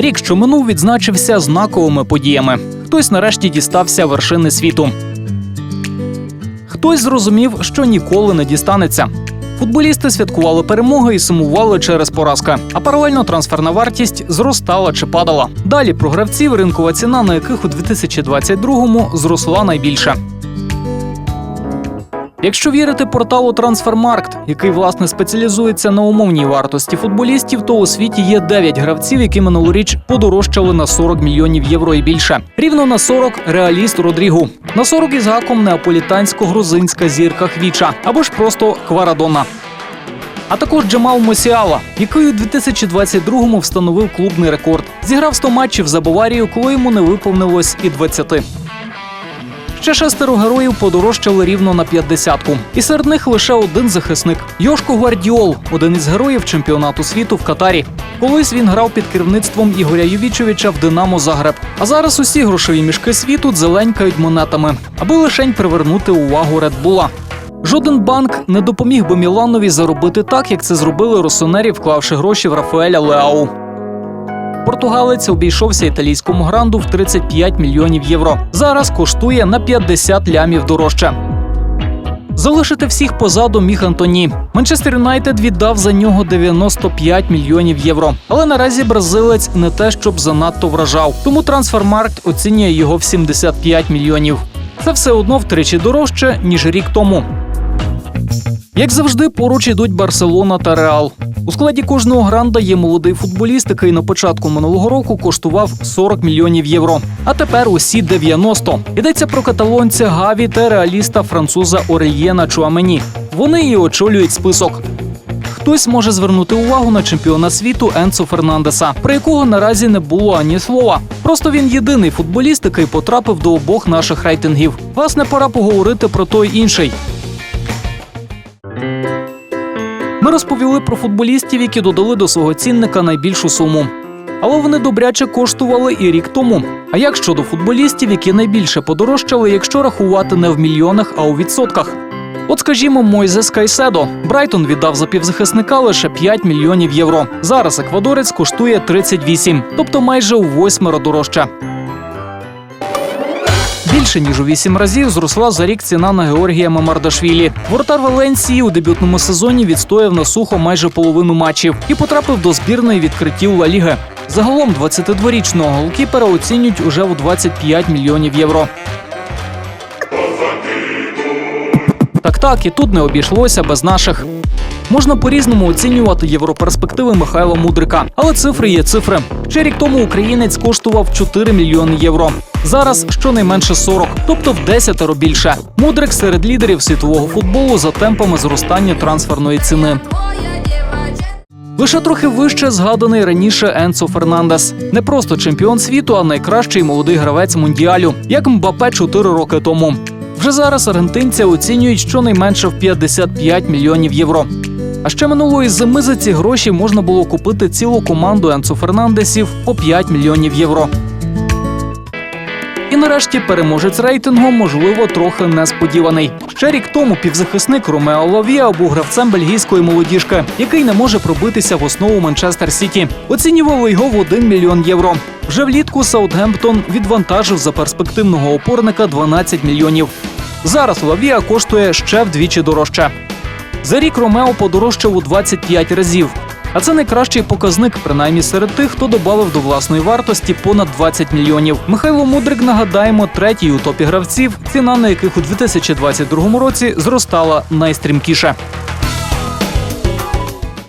Рік, що минув, відзначився знаковими подіями. Хтось нарешті дістався вершини світу. Хтось зрозумів, що ніколи не дістанеться. Футболісти святкували перемоги і сумували через поразки. А паралельно трансферна вартість зростала чи падала. Далі про гравців ринкова ціна, на яких у 2022-му зросла найбільше. Якщо вірити порталу Трансфермаркт, який власне спеціалізується на умовній вартості футболістів, то у світі є 9 гравців, які минулоріч подорожчали на 40 мільйонів євро і більше. Рівно на 40 – реаліст Родрігу, на 40 із гаком неаполітансько-грузинська зірка Хвіча або ж просто Кварадона. А також Джамал Мосіала, який у 2022-му встановив клубний рекорд. Зіграв 100 матчів за Баварію, коли йому не виповнилось і 20. Ще шестеро героїв подорожчали рівно на п'ятдесятку. І серед них лише один захисник Йошко Гвардіол, один із героїв чемпіонату світу в Катарі. Колись він грав під керівництвом Ігоря Ювічовича в Динамо Загреб. А зараз усі грошові мішки світу дзеленькають монетами, аби лишень привернути увагу Редбула. Жоден банк не допоміг би Міланові заробити так, як це зробили росонері, вклавши гроші в Рафаеля Леау. Португалець обійшовся італійському гранду в 35 мільйонів євро. Зараз коштує на 50 лямів дорожче. Залишити всіх позаду міг Антоні. Манчестер Юнайтед віддав за нього 95 мільйонів євро. Але наразі бразилець не те, щоб занадто вражав. Тому трансфермаркт оцінює його в 75 мільйонів. Це все одно втричі дорожче ніж рік тому. Як завжди, поруч ідуть Барселона та Реал. У складі кожного гранда є молодий футболіст, який на початку минулого року коштував 40 мільйонів євро. А тепер усі 90. Йдеться про каталонця Гаві та реаліста француза Орельєна Чуамені. Вони і очолюють список. Хтось може звернути увагу на чемпіона світу Енцо Фернандеса, про якого наразі не було ані слова. Просто він єдиний футболіст, який потрапив до обох наших рейтингів. Власне, пора поговорити про той інший. Ми розповіли про футболістів, які додали до свого цінника найбільшу суму. Але вони добряче коштували і рік тому. А як щодо футболістів, які найбільше подорожчали, якщо рахувати не в мільйонах, а у відсотках? От, скажімо, Мойзес Кайседо. Брайтон віддав за півзахисника лише 5 мільйонів євро. Зараз еквадорець коштує 38, тобто майже у восьмеро дорожче. Більше ніж у вісім разів зросла за рік ціна на Георгія Мамардашвілі. Воротар Валенсії у дебютному сезоні відстояв на сухо майже половину матчів і потрапив до збірної відкриттів Ла Ліги. Загалом 22-річного голкіпера оцінюють уже у 25 мільйонів євро. Так так, і тут не обійшлося без наших. Можна по-різному оцінювати європерспективи Михайла Мудрика, але цифри є цифри. Ще рік тому українець коштував 4 мільйони євро. Зараз щонайменше 40, тобто в десятеро більше. Мудрик серед лідерів світового футболу за темпами зростання трансферної ціни. Лише трохи вище згаданий раніше Енцо Фернандес. Не просто чемпіон світу, а найкращий молодий гравець мундіалю, як Мбапе 4 роки тому. Вже зараз аргентинця оцінюють щонайменше в 55 мільйонів євро. А ще минулої зими за ці гроші можна було купити цілу команду Енцо Фернандесів по 5 мільйонів євро. І нарешті переможець рейтингу, можливо, трохи несподіваний. Ще рік тому півзахисник Ромео Лавія був гравцем бельгійської молодіжки, який не може пробитися в основу Манчестер Сіті. Оцінювали його в 1 мільйон євро. Вже влітку Саутгемптон відвантажив за перспективного опорника 12 мільйонів. Зараз Лавія коштує ще вдвічі дорожче. За рік Ромео подорожчав у 25 разів. А це найкращий показник, принаймні серед тих, хто додав до власної вартості понад 20 мільйонів. Михайло Мудрик, нагадаємо, третій у топі гравців, ціна на яких у 2022 році зростала найстрімкіше.